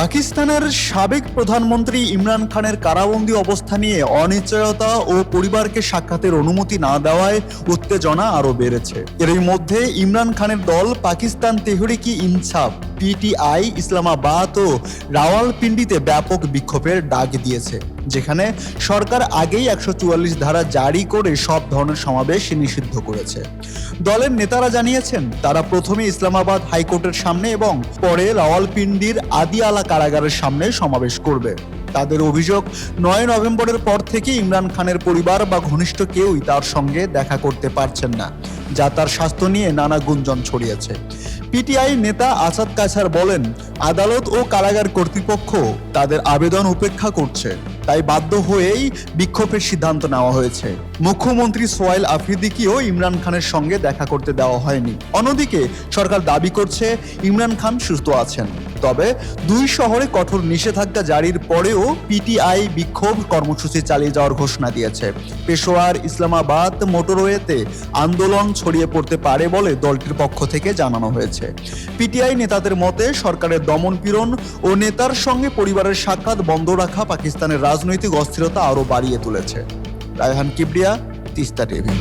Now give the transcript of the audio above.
পাকিস্তানের সাবেক প্রধানমন্ত্রী ইমরান খানের কারাবন্দী অবস্থা নিয়ে অনিশ্চয়তা ও পরিবারকে সাক্ষাতের অনুমতি না দেওয়ায় উত্তেজনা আরও বেড়েছে। এরই মধ্যে ইমরান খানের দল পাকিস্তান তেহরিকি ইনসাফ পিটিআই ইসলামাবাদ ও রাওয়ালপিন্ডিতে ব্যাপক বিক্ষোভের ডাক দিয়েছে, যেখানে সরকার আগেই একশো চুয়াল্লিশ ধারা জারি করে সব ধরনের সমাবেশ নিষিদ্ধ করেছে। দলের নেতারা জানিয়েছেন, তারা প্রথমে ইসলামাবাদ হাইকোর্টের সামনে এবং পরে রাওয়ালপিন্ডির আদিয়ালা কারাগারের সামনে সমাবেশ করবে। তাদের অভিযোগ, নয় নভেম্বরের পর থেকে ইমরান খানের পরিবার বা ঘনিষ্ঠ কেউই তার সঙ্গে দেখা করতে পারছেন না। যা তার স্বাস্থ্য নিয়ে নানা গুঞ্জন ছড়িয়েছে। পিটিআই নেতা আসাদ কাছার বলেন, আদালত ও কারাগার কর্তৃপক্ষ তাদের আবেদন উপেক্ষা করছে। তাই বাধ্য হয়েই বিক্ষোভের সিদ্ধান্ত নেওয়া হয়েছে। মুখ্যমন্ত্রী সোয়াইল আফ্রিদিকেও ইমরান খানের সঙ্গে দেখা করতে দেওয়া হয়নি। অন্যদিকে সরকার দাবি করছে, ইমরান খান সুস্থ আছেন। তবে দুই শহরে কঠোর নিষেধাজ্ঞা জারির পরেও পিটিআই বিক্ষোভ কর্মসূচি চালিয়ে যাওয়ার ঘোষণা দিয়েছে। পেশোয়ার ইসলামাবাদ মোটরওয়েতে আন্দোলন ছড়িয়ে পড়তে পারে বলে দলটির পক্ষ থেকে জানানো হয়েছে। পিটিআই নেতাদের মতে, সরকারের দমনপীড়ন ও নেতার সঙ্গে পরিবারের সাক্ষাৎ বন্ধ রাখা পাকিস্তানের রাজনৈতিক অস্থিরতা আরও বাড়িয়ে তুলেছে। রায়হান কিবরিয়া, তিস্তা টিভি।